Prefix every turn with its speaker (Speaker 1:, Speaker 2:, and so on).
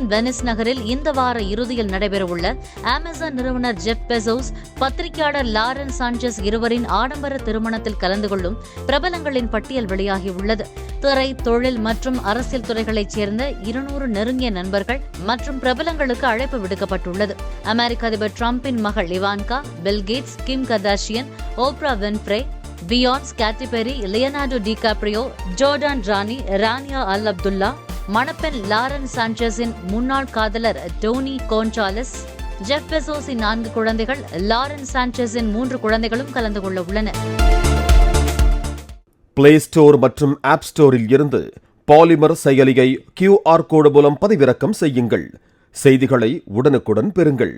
Speaker 1: இத்தாலியின் வெனிஸ் நகரில் இந்த வார இறுதியில் நடைபெறவுள்ள அமேசான் நிறுவனர் ஜெஃப் பெசோஸ் பத்திரிகையாளர் லாரன் சாnchez இருவரின் ஆடம்பர திருமணத்தில் கலந்து கொள்ளும் பிரபலங்களின் பட்டியல் வெளியாகியுள்ளது. திரை தொழில் மற்றும் அரசியல் துறைகளைச் சேர்ந்த இருநூறு நெருங்கிய நண்பர்கள் மற்றும் பிரபலங்களுக்கு அழைப்பு விடுக்கப்பட்டுள்ளது. அமெரிக்க அதிபர் டிரம்பின் மகள் Ivanka Bill Gates Kim Kardashian Oprah Winfrey Beyonce Katy Perry Leonardo DiCaprio Jordan ராணி ரானியா அல் அப்துல்லா மணப்பெண் லாரன் சான்சஸின் முன்னாள் காதலர் டோனி கோன்சாலஸ் ஜெஃப் பெசோஸின் நான்கு குழந்தைகள் லாரன் சான்சஸின் மூன்று குழந்தைகளும் கலந்து கொள்ள உள்ளனர்.
Speaker 2: பிளே ஸ்டோர் மற்றும் ஆப் ஸ்டோரில் இருந்து பாலிமர் செயலியை கியூஆர் கோடு மூலம் பதிவிறக்கம் செய்யுங்கள். செய்திகளை உடனுக்குடன் பெறுங்கள்.